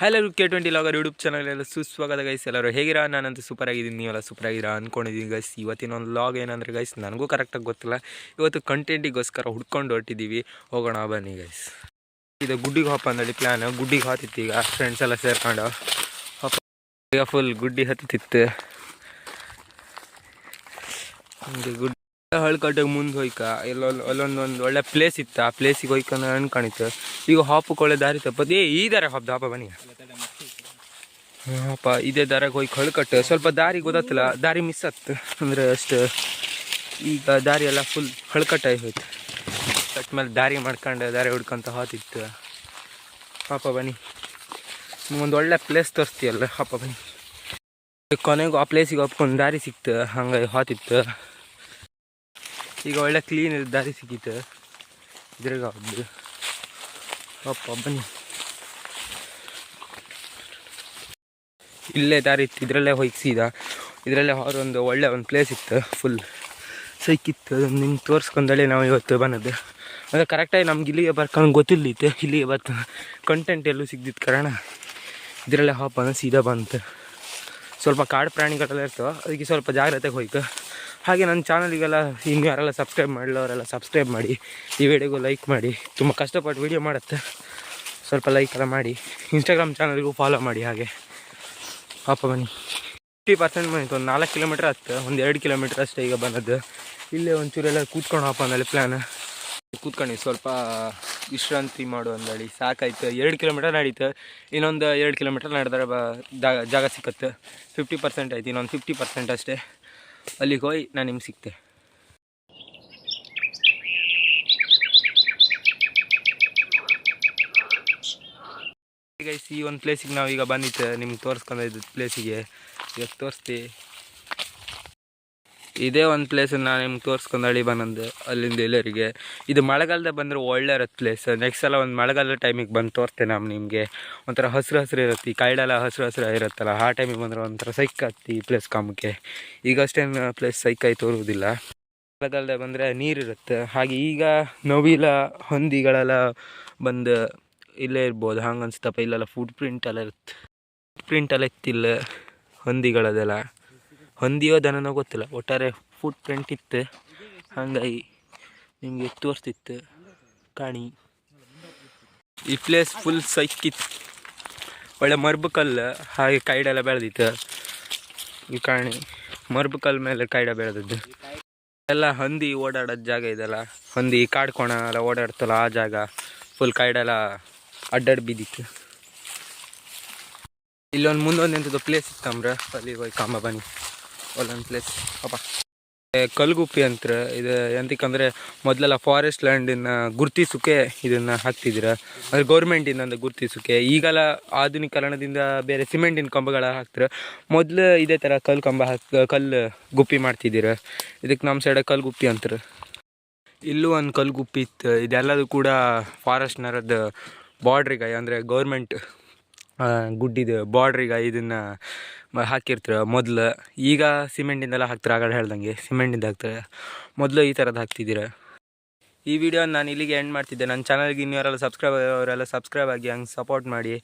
Hello K twenty logger YouTube ಎಲ್ಲ ಸುಸ್ವಾಗತ guys ಎಲ್ಲರೂ. ಹೇಗಿರಾ? ನಾನಂತೂ ಸೂಪರ್ ಆಗಿದ್ದೀನಿ. ನೀವೆಲ್ಲ ಸೂಪರ್ ಆಗಿರಾ ಅಂದ್ಕೊಂಡಿದ್ದೀನಿ ಗೈಸ್ ಇವತ್ತಿನ ಒಂದು ಲಾಗ್ ಏನಂದರೆ ಗೈಸ್ ನನಗೂ ಕರೆಕ್ಟಾಗಿ ಗೊತ್ತಿಲ್ಲ. ಇವತ್ತು ಕಂಟೆಂಟಿಗೋಸ್ಕರ ಹುಡ್ಕೊಂಡು ಹೊರಟಿದ್ದೀವಿ ಹೋಗೋಣ, ಬನ್ನಿ ಗೈಸ್ ಇದು ಗುಡ್ಡಿಗೆ ಹಾಪ್ ಅಂದಳಿ ಪ್ಲ್ಯಾನ್ ಗುಡ್ಡಿಗೆ ಹಾತಿತ್ತು ಈಗ ಫ್ರೆಂಡ್ಸ್ ಎಲ್ಲ ಸೇರ್ಕೊಂಡು. ಹಾಪ ಈಗ ಫುಲ್ ಗುಡ್ಡಿ ಹತ್ತಿತ್ತು ಹಂಗೆ ಗುಡ್ಡಿ ಹಳ್ಕಟ್ಟಿಗೆ ಮುಂದೆ ಹೋಯ್ಕ ಇಲ್ಲೊಂದು ಅಲ್ಲೊಂದು ಒಂದು ಒಳ್ಳೆ ಪ್ಲೇಸ್ ಇತ್ತು, ಆ ಪ್ಲೇಸಿಗೆ ಹೋಯ್ಕೊಂಡು ಅನ್ಕೊಂಡಿತ್ತು ಈಗ ಹಾಪಕ್ಕೆ ದಾರಿ ತಪ್ಪದು. ಏ, ಈ ದಾರ ಹಾಪ್ ಹಾಪ ಬನ್ನಿ. ಹಾಪ, ಇದೇ ದಾರಾಗ ಹೋಗಿ ಹಳ್ಕಟ್ಟು. ಸ್ವಲ್ಪ ದಾರಿ ಗೊತ್ತಲ್ಲ ದಾರಿ ಮಿಸ್ ಆತ್ತು ಅಂದರೆ ಅಷ್ಟು ಈಗ ದಾರಿ ಎಲ್ಲ ಫುಲ್ ಹಳ್ಕಟ್ಟಾಗಿ ಹೋಯ್ತು. ಕಟ್ ಮೇಲೆ ದಾರಿ ಮಾಡ್ಕೊಂಡು ದಾರಿ ಹುಡ್ಕೊಂತ ಹೋತಿತ್ತು. ಪಾಪ ಬನ್ನಿ. ಒಂದು ಒಳ್ಳೆ ಪ್ಲೇಸ್ ತೋರಿಸ್ತೀಯಲ್ಲ, ಹಾಪ ಬನ್ನಿ. ಕೊನೆಗೂ ಆ ಪ್ಲೇಸಿಗೆ ಒಪ್ಕೊಂಡು ದಾರಿ ಸಿಕ್ತು ಹಂಗಾಗಿ ಹೋತಿತ್ತು. ಈಗ ಒಳ್ಳೆ ಕ್ಲೀನ್ ದಾರಿ ಸಿಕ್ಕಿತ್ತು ಇದ್ರಾಗ ಹಬ್ಬದು ಅಪ್ಪ, ಬನ್ನಿ. ಇಲ್ಲೇ ದಾರಿ ಇತ್ತು, ಇದರಲ್ಲೇ ಹೋಗಿ ಸೀದಾ. ಇದರಲ್ಲೇ ಒಂದು ಒಳ್ಳೆ ಒಂದು ಪ್ಲೇಸ್ ಇತ್ತು ಫುಲ್ ಸೈಕಿತ್ತು ಅದನ್ನು ನಿಮ್ಗೆ ತೋರಿಸ್ಕೊಂಡಳೆ ನಾವು ಇವತ್ತು ಬಂದದ್ದು. ಅಂದರೆ ಕರೆಕ್ಟಾಗಿ ನಮ್ಗೆ ಇಲ್ಲಿಗೆ ಬರ್ಕೊಂಡು ಗೊತ್ತಿಲ್ಲಿತ್ತು ಇಲ್ಲಿಗೆ ಬರ್ತ ಕಂಟೆಂಟ್ ಎಲ್ಲೂ ಸಿಗ್ದಿತ್ತು ಕಾರಣ ಇದರಲ್ಲೇ ಹಾಪ ಸೀದಾ ಬಂತು. ಸ್ವಲ್ಪ ಕಾಡು ಪ್ರಾಣಿಗಳೆಲ್ಲ ಇರ್ತವೆ, ಅದಕ್ಕೆ ಸ್ವಲ್ಪ ಜಾಗ್ರತೆಗೆ ಹೋಯ್ತು ಹಾಗೆ ನನ್ನ ಚಾನಲಿಗೆಲ್ಲ ಹಿಂಗೆ ಯಾರೆಲ್ಲ ಸಬ್ಸ್ಕ್ರೈಬ್ ಮಾಡಲವರೆಲ್ಲ ಸಬ್ಸ್ಕ್ರೈಬ್ ಮಾಡಿ, ಈ ವಿಡಿಯೋಗೂ ಲೈಕ್ ಮಾಡಿ. ತುಂಬ ಕಷ್ಟಪಟ್ಟು ವೀಡಿಯೋ ಮಾಡುತ್ತೆ. ಸ್ವಲ್ಪ ಲೈಕ್ ಎಲ್ಲ ಮಾಡಿ. ಇನ್ಸ್ಟಾಗ್ರಾಮ್ ಚಾನಲ್ಗೂ ಫಾಲೋ ಮಾಡಿ ಹಾಗೆ. ಪಾಪ ಬನ್ನಿ. ಫಿಫ್ಟಿ ಪರ್ಸೆಂಟ್ ಬಂದಿತ್ತು. ಒಂದು ನಾಲ್ಕು ಕಿಲೋಮೀಟ್ರ್ ಆಗ್ತದೆ ಒಂದು ಎರಡು ಕಿಲೋಮೀಟ್ರ್ ಅಷ್ಟೇ ಈಗ ಬಂದದ್ದು. ಇಲ್ಲೇ ಒಂಚೂರೆಲ್ಲ ಕೂತ್ಕೊಂಡು ಹಾಪ ಅಂದಲ್ಲಿ ಪ್ಲ್ಯಾನ್ ಕೂತ್ಕೊಂಡು ಸ್ವಲ್ಪ ವಿಶ್ರಾಂತಿ ಮಾಡು ಅಂದಳಿ. ಸಾಕಾಯ್ತು. ಎರಡು ಕಿಲೋಮೀಟರ್ ನಡೀತು. ಇನ್ನೊಂದು ಎರಡು ಕಿಲೋಮೀಟರ್ ನಡೆದ್ರೆ ಬ ಜಾಗ ಸಿಕ್ಕತ್ತೆ. ಫಿಫ್ಟಿ ಪರ್ಸೆಂಟ್ ಆಯ್ತು. ಇನ್ನೊಂದು ಫಿಫ್ಟಿ ಪರ್ಸೆಂಟ್ ಅಷ್ಟೇ. ಅಲ್ಲಿಗೆ ಹೋಗಿ ನಾನು ನಿಮ್ಗೆ ಸಿಗ್ತೆ. ಈಗ ಈ ಒಂದು ಪ್ಲೇಸಿಗೆ ನಾವು ಈಗ ಬಂದಿತ್ತು. ನಿಮ್ಗೆ ತೋರಿಸ್ಕೊಂಡಿದ್ದು ಪ್ಲೇಸಿಗೆ ಈಗ ತೋರಿಸ್ತಿ. ಇದೇ ಒಂದು ಪ್ಲೇಸ್ ನಾನು ನಿಮ್ಗೆ ತೋರಿಸ್ಕೊಂಡಳಿ ಬಂದಂದು ಅಲ್ಲಿಂದ ಎಲ್ಲರಿಗೆ. ಇದು ಮಳೆಗಾಲದ ಬಂದರೆ ಒಳ್ಳೆ ಇರೋದು ಪ್ಲೇಸ್ ನೆಕ್ಸ್ಟ್ ಸಲ ಒಂದು ಮಳೆಗಾಲದ ಟೈಮಿಗೆ ಬಂದು ತೋರಿಸ್ತೇನೆ ನಾನು ನಿಮಗೆ. ಒಂಥರ ಹಸಿರು ಹಸಿರು ಇರುತ್ತೆ, ಈ ಕಾಯಿಲೆಲ್ಲ ಹಸಿರು ಹಸಿರು ಇರುತ್ತಲ್ಲ, ಆ ಟೈಮಿಗೆ ಬಂದರೆ ಒಂಥರ ಸೈಕ್ ಹತ್ತಿ ಈ ಪ್ಲೇಸ್ ಕಾಮಕ್ಕೆ. ಈಗ ಅಷ್ಟೇನು ಪ್ಲೇಸ್ ಆಯ್ತು ತೋರುವುದಿಲ್ಲ ಮಳೆಗಾಲದ ಬಂದರೆ ನೀರಿರುತ್ತೆ ಹಾಗೆ ಈಗ ನವಿಲ ಹಂದಿಗಳೆಲ್ಲ ಬಂದು ಇಲ್ಲೇ ಇರ್ಬೋದು. ಹಂಗೆ ಅನಿಸ್ತಪ್ಪ ಇಲ್ಲೆಲ್ಲ ಫುಡ್ ಪ್ರಿಂಟ್ ಎಲ್ಲ ಇರುತ್ತೆ. ಪ್ರಿಂಟ್ ಎಲ್ಲ ಇತ್ತಿಲ್ಲ, ಹಂದಿಗಳದೆಲ್ಲ. ಹೊಂದಿಯೋ ದನನೋ ಗೊತ್ತಿಲ್ಲ. ಒಟ್ಟಾರೆ ಫುಟ್ ಪ್ರಿಂಟ್ ಇತ್ತು. ಹಾಗಾಗಿ ನಿಮಗೆ ತೋರಿಸ್ತಿತ್ತು ಕಾಣಿ. ಈ ಪ್ಲೇಸ್ ಫುಲ್ ಸೈಕಿತ್ತು ಒಳ್ಳೆ ಮರ್ಬು ಕಲ್ಲು ಹಾಗೆ ಕೈಡೆಲ್ಲ ಬೆಳೆದಿತ್ತು. ಈ ಕಾಣಿ. ಮರ್ಬು ಕಲ್ಲು ಮೇಲೆ ಕೈಡ ಬೆಳೆದದ್ದು. ಎಲ್ಲ ಹಂದಿ ಓಡಾಡೋದು ಜಾಗ ಇದೆಲ್ಲ. ಹಂದಿ ಕಾಡ್ಕೋಣ ಎಲ್ಲ ಓಡಾಡ್ತಲ್ಲ ಆ ಜಾಗ. ಫುಲ್ ಕೈಡೆಲ್ಲ ಅಡ್ಡಾಡಿ ಬಿದ್ದಿತ್ತು. ಇಲ್ಲೊಂದು ಮುಂದೊಂದು ಎಂಥದ್ದು ಪ್ಲೇಸ್ ಇತ್ತಂಬ್ರೆ ಅಲ್ಲಿ ಹೋಗಿ ಕಾಂಬ ಬನ್ನಿ. ಒಳ್ಳೊಂದು ಪ್ಲೇಸ್ ಅಪ್ಪ ಕಲ್ಗುಪ್ಪಿ ಅಂತ ಇದು ಎಂತಕ್ಕಂದರೆ ಮೊದಲೆಲ್ಲ ಫಾರೆಸ್ಟ್ ಲ್ಯಾಂಡನ್ನು ಗುರ್ತಿಸೋಕೆ ಇದನ್ನು ಹಾಕ್ತಿದ್ದೀರ ಅಂದರೆ ಗೌರ್ಮೆಂಟಿಂದ ಗುರ್ತಿಸುಕೆ. ಈಗೆಲ್ಲ ಆಧುನೀಕರಣದಿಂದ ಬೇರೆ ಸಿಮೆಂಟಿನ ಕಂಬಗಳ ಹಾಕ್ತಾರೆ. ಮೊದಲು ಇದೇ ಥರ ಕಲ್ಲು ಕಂಬ ಹಾಕಿ, ಕಲ್ಲು ಗುಪ್ಪಿ ಮಾಡ್ತಿದ್ದೀರ ಇದಕ್ಕೆ ನಮ್ಮ ಸೈಡ ಕಲ್ಗುಪ್ಪಿ ಅಂತಾರೆ. ಇಲ್ಲೂ ಒಂದು ಕಲ್ಗುಪ್ಪಿ ಇತ್ತು ಇದೆಲ್ಲದು ಕೂಡ ಫಾರೆಸ್ಟ್ನರದ್ದು ಬಾರ್ಡ್ರಿಗೆ ಅಂದರೆ ಗೌರ್ಮೆಂಟ್ ಗುಡ್ಡಿದು ಬಾರ್ಡ್ರಿಗೆ ಇದನ್ನು ಹಾಕಿರ್ತಾರೆ ಮೊದಲು. ಈಗ ಸಿಮೆಂಟಿಂದೆಲ್ಲ ಹಾಕ್ತಾರೆ ಆಗಲ್ಲ ಹೇಳ್ದಂಗೆ. ಸಿಮೆಂಟಿಂದ ಹಾಕ್ತಾರೆ. ಮೊದಲು ಈ ಥರದ್ದು ಹಾಕ್ತಿದ್ದೀರ. ಈ ವಿಡಿಯೋ ನಾನು ಇಲ್ಲಿಗೆ ಎಂಡ್ ಮಾಡ್ತಿದ್ದೆ. ನನ್ನ ಚಾನಲ್ಗೆ ಇನ್ನೂ ಯಾರೆಲ್ಲ ಸಬ್ಸ್ಕ್ರೈಬ್ ಅವರೆಲ್ಲ ಸಬ್ಸ್ಕ್ರೈಬ್ ಆಗಿ ಹಂಗೆ ಸಪೋರ್ಟ್ ಮಾಡಿ.